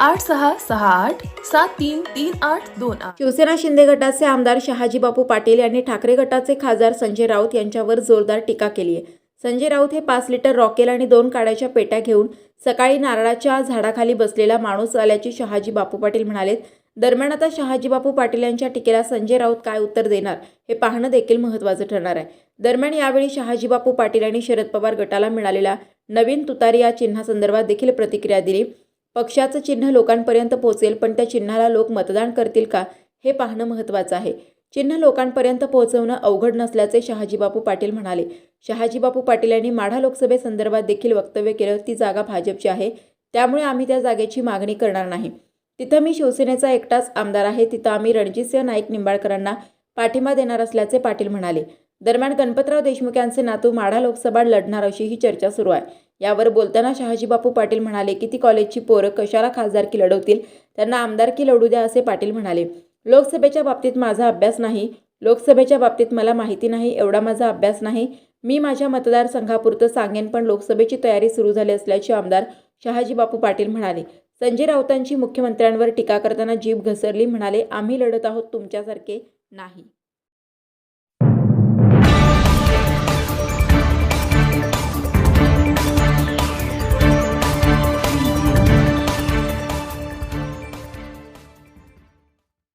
आठ सहा सहा आठ सात तीन तीन आठ दोन आठ. शिवसेना शिंदे गटाचे आमदार शहाजी बापू पाटील यांनी ठाकरे गटाचे खासदार संजय राऊत यांच्यावर जोरदार टीका केली आहे संजय राऊत हे पाच लिटर रॉकेल आणि दोन काड्याच्या पेट्या घेऊन सकाळी नारळाच्या झाडाखाली बसलेला माणूस आल्याचे शहाजी बापू पाटील म्हणालेत. दरम्यान आता शहाजी बापू पाटील यांच्या टीकेला संजय राऊत काय उत्तर देणार हे पाहणं देखील महत्त्वाचं ठरणार आहे. दरम्यान यावेळी शहाजी बापू पाटील आणि शरद पवार गटाला मिळालेल्या नवीन तुतारी या चिन्हासंदर्भात देखील प्रतिक्रिया दिली. पक्षाचं चिन्ह लोकांपर्यंत पोहोचेल पण त्या चिन्हाला लोक मतदान करतील का हे पाहणं महत्त्वाचं आहे. चिन्ह लोकांपर्यंत पोहोचवणं अवघड नसल्याचे शहाजीबापू पाटील म्हणाले. शहाजीबापू पाटील यांनी माढा लोकसभेसंदर्भात देखील वक्तव्य केलं ती जागा भाजपची आहे. त्यामुळे आम्ही त्या जागेची मागणी करणार नाही. तिथं मी शिवसेनेचा एकटाच आमदार आहे तिथं आम्ही रणजितसिंह नाईक निंबाळकरांना पाठिंबा देणार असल्याचे पाटील म्हणाले. दरम्यान गणपतराव देशमुख यांचे नातू माढा लोकसभा लढणार अशी ही चर्चा सुरू आहे. यावर बोलताना शहाजीबापू पाटील म्हणाले की ती कॉलेजची पोरं कशाला खासदारकी लढवतील? त्यांना आमदारकी लढू द्या असे पाटील म्हणाले. लोकसभेच्या बाबतीत माझा अभ्यास नाही. लोकसभेच्या बाबतीत मला माहिती नाही एवढा माझा अभ्यास नाही. मी माझ्या मतदारसंघापुरतं सांगेन पण लोकसभेची तयारी सुरू झाली असल्याचे आमदार शहाजीबापू पाटील म्हणाले. संजय राऊतांची मुख्यमंत्र्यांवर टीका करताना जीभ घसरली म्हणाले आम्ही लढत आहोत तुमच्यासारखे नाही.